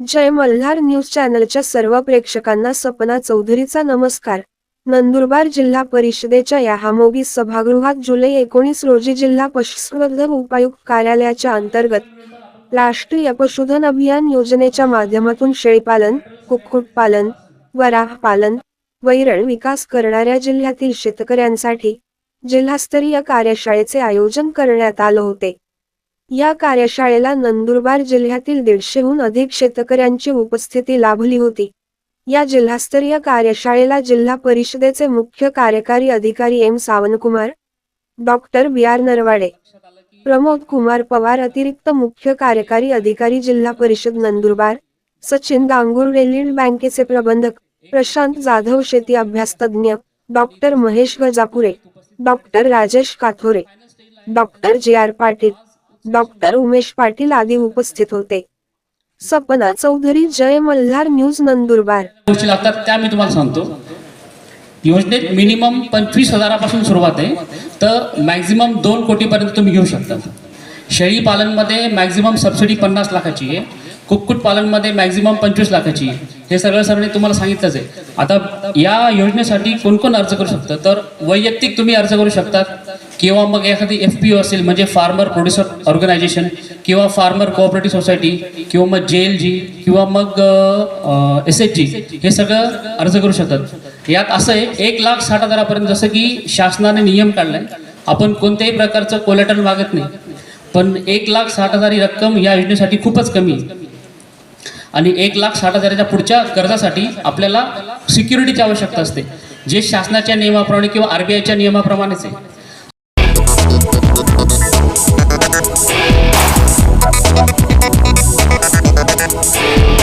जय Malhar news चॅनलच्या सर्व प्रेक्षकांना सपना चौधरीचा नमस्कार. नंदुरबार जिल्हा परिषदेच्या याहामोगी सभागृहात जुलै एकोणीस रोजी जिल्हा पशुसंवर्धन उपायुक्त कार्यालयाच्या अंतर्गत राष्ट्रीय पशुधन अभियान योजनेच्या माध्यमातून शेळीपालन कुक्कुटपालन वराह पालन वैरण विकास करणाऱ्या जिल्ह्यातील शेतकऱ्यांसाठी जिल्हास्तरीय कार्यशाळेचे आयोजन करण्यात आलं होते. या कार्यशाळेला नंदुरबार जिल्ह्यातील दीडशेहून अधिक शेतकऱ्यांची उपस्थिती लाभली होती. या जिल्हास्तरीय कार्यशाळेला जिल्हा परिषदेचे मुख्य कार्यकारी अधिकारी M Savankumar doctor B R Narwade Pramod Kumar Pawar अतिरिक्त मुख्य कार्यकारी अधिकारी जिल्हा परिषद नंदुरबार सचिन गांगुर्डे लीड बँकेचे प्रबंधक प्रशांत जाधव शेती अभ्यास तज्ज्ञ doctor Mahesh Gajapure doctor Rajesh Kathore doctor J R Patil doctor Umesh Patil आदी उपस्थित होते. सपना चौधरी जय मल्हार न्यूज नंदुरबार. गोष्टी लागतात त्या मी तुम्हाला सांगतो. योजनेत मिनिमम पंचवीस हजारापासून सुरुवात आहे. तर मॅक्झिमम दोन कोटीपर्यंत तुम्ही घेऊ शकता. शेळी पालनमध्ये मॅक्झिमम सबसिडी पन्नास लाखाची आहे. कुक्कुट पालनमध्ये मॅक्झिमम पंचवीस लाखाची आहे. हे सगळं सगळे तुम्हाला सांगितलंच आहे. आता या योजनेसाठी कोण कोण अर्ज करू शकतं? तर वैयक्तिक तुम्ही अर्ज करू शकतात. किंवा मग एखादी एफ पी ओ असेल म्हणजे फार्मर प्रोड्युसर ऑर्गनायझेशन किंवा फार्मर कोऑपरेटिव्ह सोसायटी किंवा मग जे एल जी किंवा मग एस एच जी हे सगळं अर्ज करू शकतात. यात असं आहे एक लाख साठ हजारापर्यंत जसं की शासनाने नियम काढलाय आपण कोणत्याही प्रकारचं कोलेटर मागत नाही पण एक लाख साठ हजार ही रक्कम या योजनेसाठी खूपच कमी आहे. आणि एक लाख साठ हजाराच्या पुढच्या कर्जासाठी आपल्याला सिक्युरिटीची आवश्यकता असते जे शासनाच्या नियमाप्रमाणे किंवा आरबीआयच्या नियमाप्रमाणेच आहे. Mix.